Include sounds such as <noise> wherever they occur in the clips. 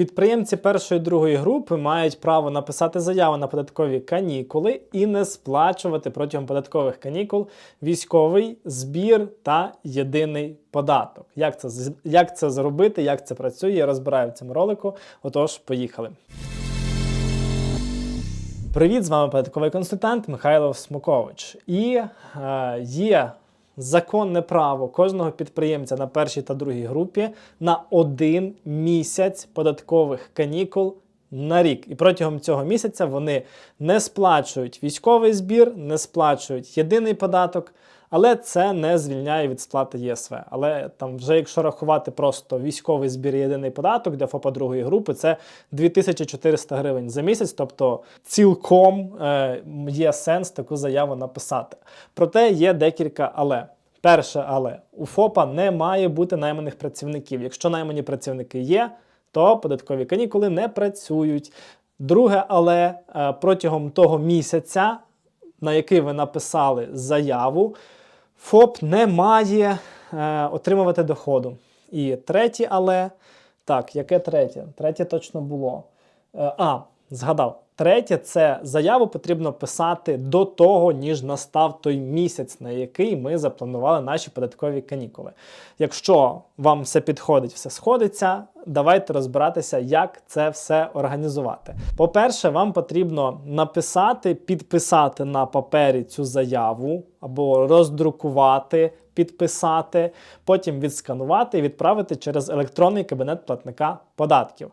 Підприємці першої другої групи мають право написати заяву на податкові канікули і не сплачувати протягом податкових канікул військовий збір та єдиний податок. Як це, як це зробити, як це працює, я розбираю в цьому ролику. Отож, поїхали. Привіт, з вами податковий консультант Михайло Смокович. І е, є законне право кожного підприємця на першій та другій групі на один місяць податкових канікул на рік. І протягом цього місяця вони не сплачують військовий збір, не сплачують єдиний податок. Але це не звільняє від сплати ЄСВ. Але там, вже якщо рахувати просто військовий збір єдиний податок для ФОПа другої групи, це 2400 гривень за місяць. Тобто цілком е, є сенс таку заяву написати. Проте є декілька але. Перше, але у ФОПа не має бути найманих працівників. Якщо наймані працівники є, то податкові канікули не працюють. Друге, але е, протягом того місяця, на який ви написали заяву, ФОП не має е, отримувати доходу. І третє, але так, яке третє? Третє точно було. Е, а, згадав. Третє це заяву потрібно писати до того, ніж настав той місяць, на який ми запланували наші податкові канікули. Якщо вам все підходить, все сходиться, давайте розбиратися, як це все організувати. По-перше, вам потрібно написати, підписати на папері цю заяву або роздрукувати, підписати, потім відсканувати і відправити через електронний кабінет платника податків.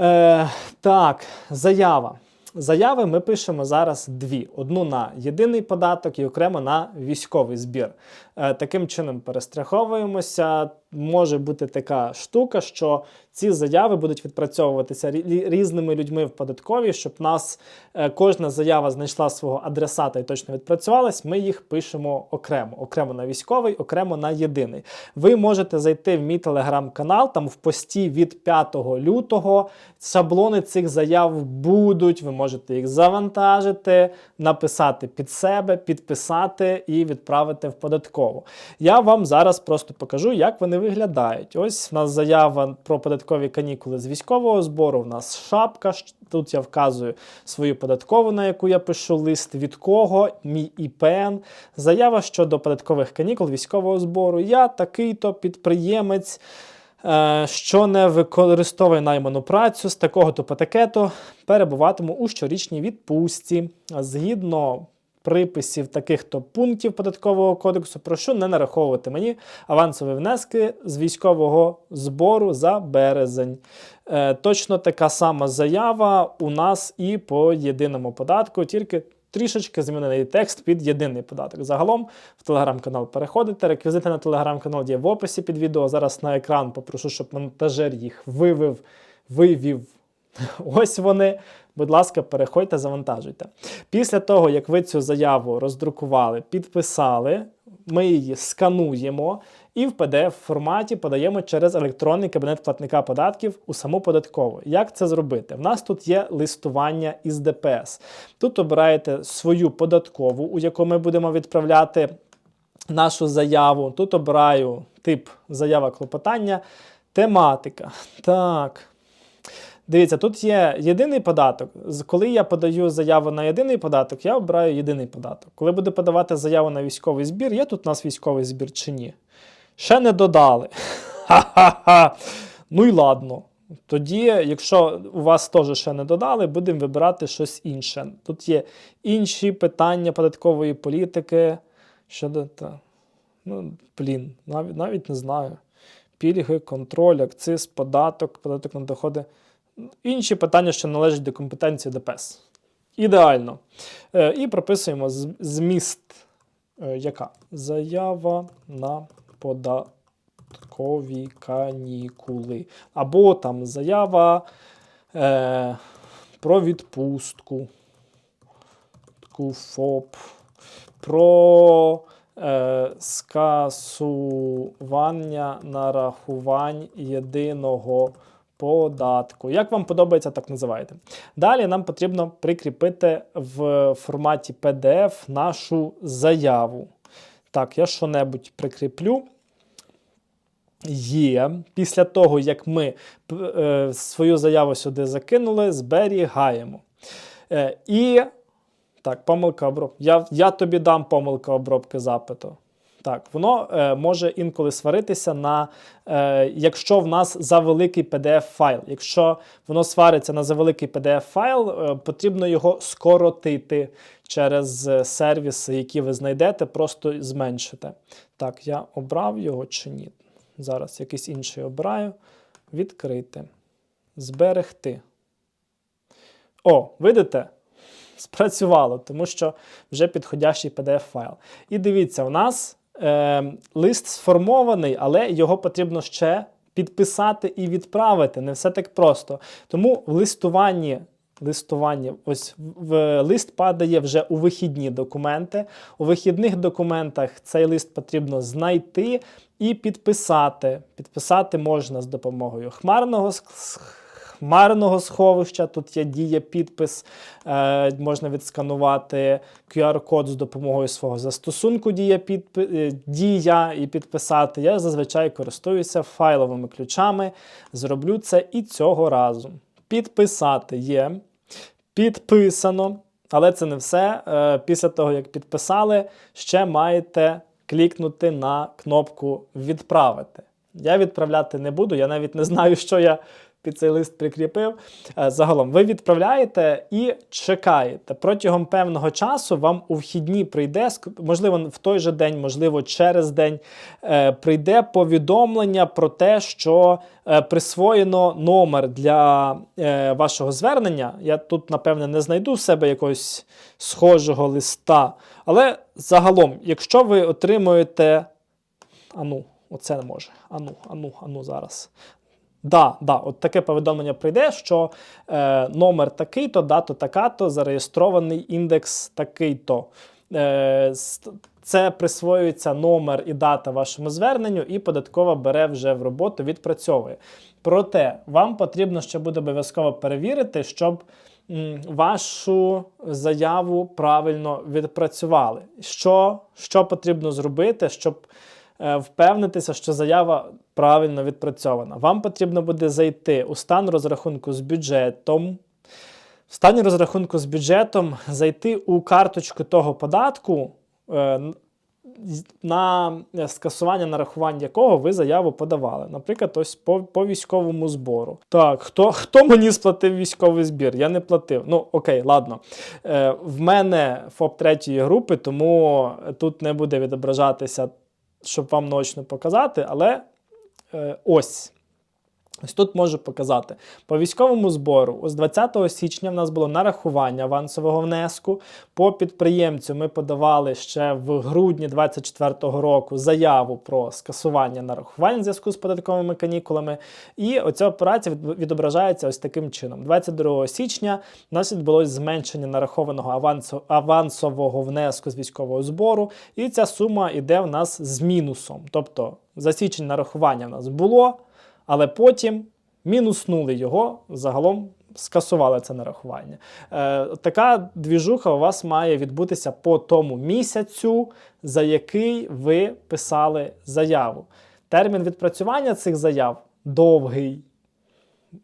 Е, так, заява. Заяви ми пишемо зараз дві: одну на єдиний податок і окремо на військовий збір. Е, таким чином перестраховуємося. Може бути така штука, що ці заяви будуть відпрацьовуватися різними людьми в податковій, щоб нас е, кожна заява знайшла свого адресата і точно відпрацювалась. Ми їх пишемо окремо: окремо на військовий, окремо на єдиний. Ви можете зайти в мій телеграм-канал, там в пості від 5 лютого шаблони цих заяв будуть. Ви можете їх завантажити, написати під себе, підписати і відправити в податкову. Я вам зараз просто покажу, як вони виглядають. Ось в нас заява про податкові канікули з військового збору. У нас шапка. Тут я вказую свою податкову, на яку я пишу лист від кого, мій ІПН. Заява щодо податкових канікул військового збору. Я такий-то підприємець. е, Що не використовує найману працю з такого-то по таке-то, перебуватиму у щорічній відпустці. Згідно приписів таких-то пунктів податкового кодексу, прошу не нараховувати мені авансові внески з військового збору за березень. Е, точно така сама заява у нас і по єдиному податку, тільки трішечки змінений текст під єдиний податок. Загалом в телеграм-канал переходите. Реквізити на телеграм-канал є в описі під відео. Зараз на екран попрошу, щоб монтажер їх вивів, вивів. <laughs> Ось вони. Будь ласка, переходьте, завантажуйте. Після того, як ви цю заяву роздрукували, підписали, ми її скануємо і в pdf форматі подаємо через електронний кабінет платника податків у саму податкову. Як це зробити? В нас тут є листування із ДПС. Тут обираєте свою податкову, у яку ми будемо відправляти нашу заяву. Тут обираю тип заява клопотання, тематика. Так. Дивіться, тут є єдиний податок. Коли я подаю заяву на єдиний податок, я обираю єдиний податок. Коли буду подавати заяву на військовий збір, є тут у нас військовий збір чи ні? Ще не додали. <laughs> Ха-ха-ха. Ну і ладно. Тоді, якщо у вас теж ще не додали, будемо вибирати щось інше. Тут є інші питання податкової політики. Щодо та. Ну, блін, навіть, навіть не знаю. Пільги, контроль, акциз, податок, податок на доходи. Інші питання, що належать до компетенції ДПС. Ідеально. Е, і прописуємо зміст, е, яка? Заява на податкові канікули. Або там заява е, про відпустку. ФОП. Про е, скасування нарахувань єдиного податку. Як вам подобається, так називайте. Далі нам потрібно прикріпити в форматі PDF нашу заяву. Так, я що-небудь прикріплю. є після того, як ми е, свою заяву сюди закинули, зберігаємо. Е, і так, помилка обробки. Я, я тобі дам помилка обробки запиту. Так, воно е, може інколи сваритися на е, якщо в нас завеликий PDF-файл. Якщо воно свариться на завеликий PDF-файл, е, потрібно його скоротити через е, сервіси, які ви знайдете, просто зменшите. Так, я обрав його чи ні? Зараз якийсь інший обираю. Відкрити. Зберегти. О, видите? Спрацювало, тому що вже підходящий PDF-файл. І дивіться, у нас е, лист сформований, але його потрібно ще підписати і відправити. Не все так просто. Тому в листуванні. Листування, ось в лист падає вже у вихідні документи. У вихідних документах цей лист потрібно знайти і підписати. Підписати можна з допомогою хмарного хмарного сховища. Тут є дія підпис, е, можна відсканувати QR-код з допомогою свого застосунку дія, підпи, е, дія і підписати. Я зазвичай користуюся файловими ключами. Зроблю це і цього разу. Підписати є. Підписано. Але це не все. Е, Після того, як підписали, ще маєте клікнути на кнопку Відправити. Я відправляти не буду, я навіть не знаю, що я під цей лист прикріпив. Е, Загалом, ви відправляєте і чекаєте. Протягом певного часу вам у вхідні прийде, можливо, в той же день, можливо, через день, е, прийде повідомлення про те, що е, присвоєно номер для вашого звернення. Я тут, напевне, не знайду в себе якогось схожого листа. Але загалом, якщо ви отримуєте. Ану, оце не може. Ану, ану, ану зараз. Да, да, от таке повідомлення прийде, що е, номер такий-то, дата така-то, зареєстрований індекс такий-то. Е, це присвоюється номер і дата вашому зверненню, і податкова бере вже в роботу, відпрацьовує. Проте вам потрібно ще буде обов'язково перевірити, щоб вашу заяву правильно відпрацювали. Що, що потрібно зробити, щоб впевнитися, що заява правильно відпрацьована. Вам потрібно буде зайти у стан розрахунку з бюджетом. В стані розрахунку з бюджетом зайти у карточку того податку, е, на скасування нарахування якого ви заяву подавали. Наприклад, ось по, по військовому збору. Так, хто, хто мені сплатив військовий збір? Я не платив. Ну, окей, ладно. Е, в мене ФОП третьої групи, тому тут не буде відображатися, щоб вам наочно показати, але е, ось. Ось тут можу показати. По військовому збору, ось 20 січня в нас було нарахування авансового внеску. По підприємцю ми подавали ще в грудні 2024 року заяву про скасування нарахувань в зв'язку з податковими канікулами. І оця операція відображається ось таким чином. 22 січня у нас відбулось зменшення нарахованого авансового внеску з військового збору, і ця сума йде в нас з мінусом. Тобто за січень нарахування в нас було але потім мінуснули його, загалом скасували це нарахування. Е, така двіжуха у вас має відбутися по тому місяцю, за який ви писали заяву. Термін відпрацювання цих заяв довгий.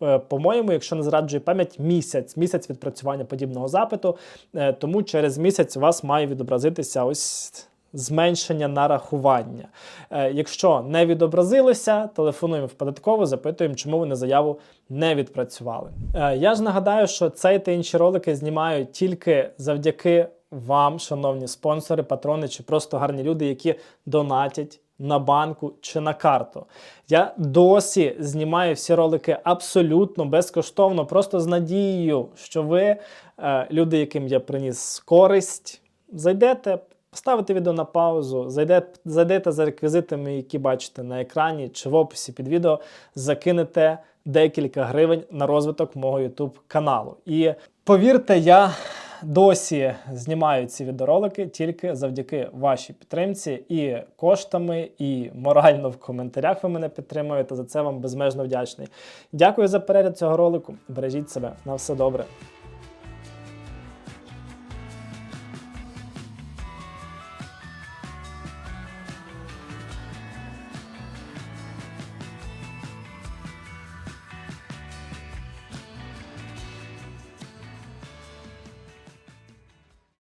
Е, По-моєму, якщо не зраджує пам'ять, місяць, місяць відпрацювання подібного запиту. Е, Тому через місяць у вас має відобразитися ось зменшення нарахування. Е, Якщо не відобразилося, телефонуємо в податкову, запитуємо, чому вони заяву не відпрацювали. Е, Я ж нагадаю, що цей та інші ролики знімаю тільки завдяки вам, шановні спонсори, патрони чи просто гарні люди, які донатять на банку чи на карту. Я досі знімаю всі ролики абсолютно безкоштовно, просто з надією, що ви, е, люди, яким я приніс користь, зайдете. Поставите відео на паузу, зайде, зайдете за реквізитами, які бачите на екрані чи в описі під відео, закинете декілька гривень на розвиток мого YouTube каналу. І повірте, я досі знімаю ці відеоролики тільки завдяки вашій підтримці і коштами, і морально в коментарях ви мене підтримуєте. За це вам безмежно вдячний. Дякую за перегляд цього ролику. Бережіть себе на все добре.